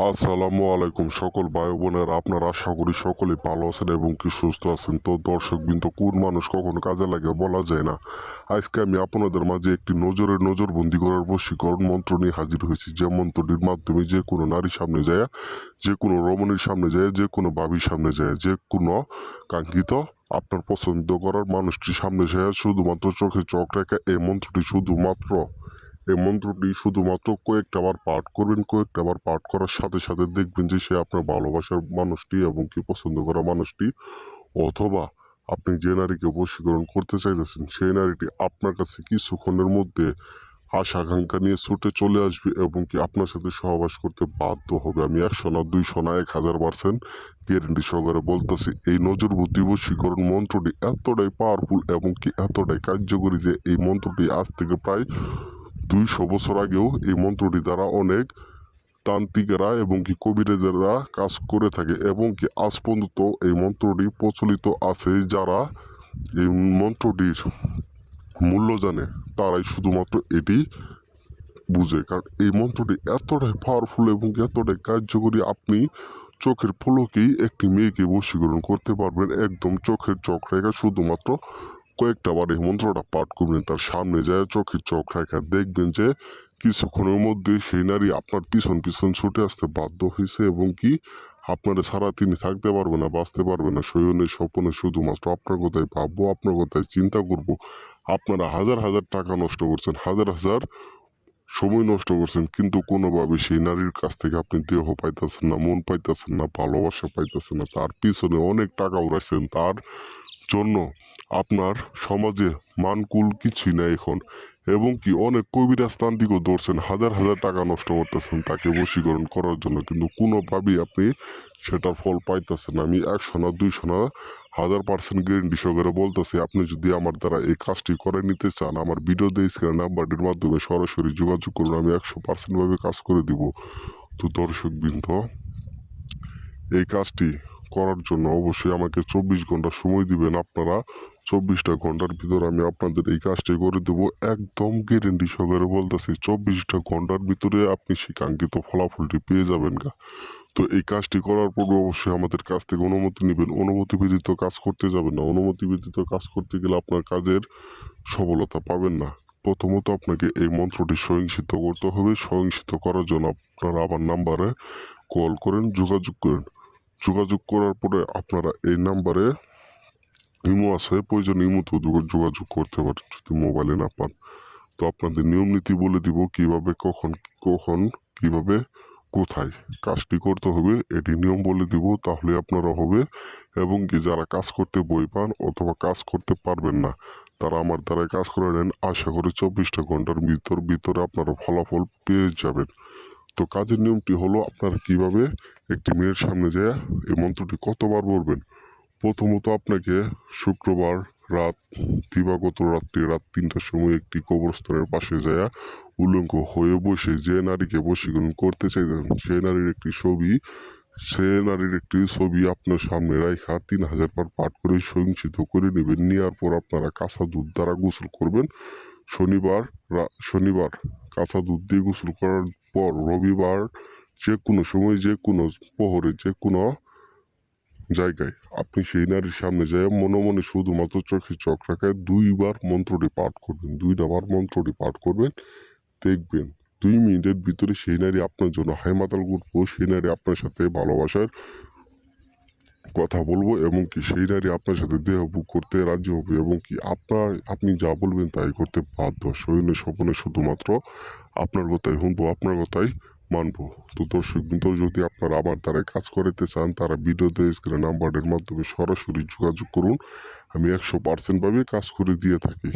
আসসালামু আলাইকুম সকল ভাই বোনের আপনারা আশা করি সকলে ভালো আছেন এবং কি সুস্থ আছেন। তো দর্শক বিন্দু, কোন মানুষ কখনো কাজে লাগে বলা যায় না। আজকে আমি আপনাদের মাঝে একটি নজরের নজরবন্দি করার বশীকরণ মন্ত্র নিয়ে হাজির হয়েছি। যে মন্ত্রটির মাধ্যমে যে কোনো নারীর সামনে যায়, যে কোনো রমণীর সামনে যায়, যে কোনো বাবির সামনে যায়, যে কোনো কাঙ্ক্ষিত আপনার পছন্দ করার মানুষটির সামনে যায়, শুধুমাত্র চোখে চোখ রেখে এই মন্ত্রটি শুধুমাত্র এই মন্ত্রটি শুধুমাত্র কয়েকটা বার পাঠ করবেন কয়েকটা বার পাঠ করার সাথে সাথে দেখবেন যে সে আপনার ভালোবাসার মানুষটি এবং কি পছন্দ করা মানুষটি অথবা আপনি যে নারীকে বশীকরণ করতে চাইতেছেন, সেই নারীটি আপনার কাছে কিছুক্ষণের মধ্যে আশা আকাঙ্ক্ষা নিয়ে ছুটে চলে আসবে এবং কি আপনার সাথে সহবাস করতে বাধ্য হবে। আমি একশো না দুইশো না এক হাজার পার্সেন্ট গ্যারেন্টি সহকারে বলতেছি, এই নজর বুদ্ধি বশীকরণ মন্ত্রটি এতটাই পাওয়ারফুল এবং কি এতটাই কার্যকরী যে এই মন্ত্রটি আজ থেকে প্রায় দুইশো বছর আগেও এই মন্ত্রটি দ্বারা অনেক তান্ত্রিকেরা এবং কি কবিরাজেরা কাজ করে থাকে এবং কি আজ পর্যন্ত এই মন্ত্রটি প্রচলিত আছে যারা এই মন্ত্রটির মূল্য জানে, তারাই শুধুমাত্র এটি বুঝে। কারণ এই মন্ত্রটি এতটাই পাওয়ারফুল এবং এতটাই কার্যকরী, আপনি চোখের পলকেই একটি মেয়েকে বশীকরণ করতে পারবেন, একদম চোখের চোখ রেখা শুধুমাত্র কয়েকটা বার এই মন্ত্রটা পাঠ করবেন, তার সামনে যায় চোখের চোখ রেখা, দেখবেন যে কিছুক্ষণের মধ্যে সেই নারী আপনার পিছন পিছন ছুটে আসতে বাধ্য হয়েছে এবং কি আপনার ছাড়া তিনি থাকতে পারবে না, বাঁচতে পারবে না। শয়নে স্বপনে শুধুমাত্র আপনার কথাই ভাববো, আপনার কথাই চিন্তা করব। আপনারা হাজার হাজার টাকা নষ্ট করছেন, হাজার হাজার সময় নষ্ট করছেন, কিন্তু কোনোভাবে সেই নারীর কাছ থেকে আপনি দেহ পাইতেছেন না, মন পাইতেছেন না, ভালোবাসা পাইতেছেন না। তার পিছনে অনেক টাকা উড়াইছেন, তার জন্য আপনার সমাজে মানকুল কিছুই নাই এখন, এবং কি অনেক কবিরাজ তান্ত্রিকও ধরছেন, হাজার হাজার টাকা নষ্ট করতেছেন তাকে বশীকরণ করার জন্য, কিন্তু কোনোভাবেই আপনি সেটার ফল পাইতেছেন আমি একশো না দুইশো না হাজার পার্সেন্ট গ্যারেন্টি সহকারে বলতেছি, আপনি যদি আমার দ্বারা এই কাজটি করে নিতে চান, আমার ভিডিও দিয়ে স্ক্রিন নাম্বারটির মাধ্যমে সরাসরি যোগাযোগ করুন, আমি একশো পার্সেন্টভাবে কাজ করে দিব। তো দর্শক বৃন্দ এই কাজটি করার জন্য অবশ্যই আমাকে চব্বিশ ঘণ্টা সময় দিবেন। আপনারা চব্বিশটা ঘণ্টার ভিতর আমি আপনাদের এই কাজটি করে দেবো। একদম গ্যারেন্টি সহকারে বলতেছি, চব্বিশটা ঘণ্টার ভিতরে আপনি সেই কাঙ্ক্ষিত ফলাফলটি পেয়ে যাবেন গা। তো এই কাজটি করার পূর্বে অবশ্যই আমাদের কাছ থেকে অনুমতি নেবেন। অনুমতি ব্যতীত কাজ করতে যাবেন না। অনুমতি ব্যতীত কাজ করতে গেলে আপনার কাজের সফলতা পাবেন না। প্রথমত আপনাকে এই মন্ত্রটি স্বয়ংসিদ্ধ করতে হবে। স্বয়ংসিদ্ধ করার জন্য আপনারা আমার নাম্বারে কল করেন, যোগাযোগ করেন। যোগাযোগ করার পরে আপনারা এই নাম্বারে ইমো আছে, প্রয়োজন ইমোতেও যোগ- যোগাযোগ করতে পারেন যদি মোবাইলে না পান। তো আপনাদের নিয়ম নীতি বলে দিব কীভাবে, কখন কখন, কীভাবে, কোথায় কাজটি করতে হবে, এটি নিয়ম বলে দিব, তাহলে আপনারা হবে। এবং কি যারা কাজ করতে বই পান অথবা কাজ করতে পারবেন না, তারা আমার দ্বারাই কাজ করে নেন। আশা করি চব্বিশটা ঘণ্টার ভিতর, ভিতরে আপনারা ফলাফল পেয়ে যাবেন। তো কাজের নিয়মটি হলো আপনারা কীভাবে একটি মেয়ের সামনে যায় এই মন্ত্রটি কতবার বলবেন? প্রথমত আপনাকে শুক্রবার রাত, দিবাগত রাত্রি, রাত তিনটার সময় একটি কবরস্থানের পাশে যায় উলঙ্গ হয়ে বসে যে নারীকে বশীকরণ করতে চাইতেন, সেই নারীর একটি ছবি, সে নারীর একটি ছবি আপনার সামনে রাখা তিন হাজার বার পাঠ করে সহিংসিত করে নেবেন। নেওয়ার পর আপনারা কাঁচা দুধ দ্বারা গোসল করবেন। শনিবার শনিবার কাঁচা দুধ দিয়ে গোসল করার পর রবিবার যে কোনো সময় যে কোনো প্রহরে যে কোনো জায়গায় আপনি সেই নারীর সামনে যায় মনে মনে শুধুমাত্র চোখে চোখ রাখায় দুইবার মন্ত্রটি পাঠ করবেন দুই দুইবার মন্ত্রটি পাঠ করবেন, দেখবেন দুই মিনিটের ভিতরে সেই নারী আপনার জন্য হাইমাতাল করব সেই নারী আপনার সাথে ভালোবাসার কথা বলব এবং কি সেই নারী আপনার সাথে দেহ করতে রাজি হবে এবং কি আপনার, আপনি যা বলবেন তাই করতে বাধ্য। সৈন্য স্বপনে শুধুমাত্র আপনার কথাই শুনব, আপনার কথাই মানবো। তো দর্শক বিন্দু, যদি আপনারা আমার দ্বারা কাজ করাতে চান, তারা ভিডিওতে স্ক্রিনে নাম্বারের মাধ্যমে সরাসরি যোগাযোগ করুন। আমি একশো পার্সেন্টভাবে কাজ করে দিয়ে থাকি।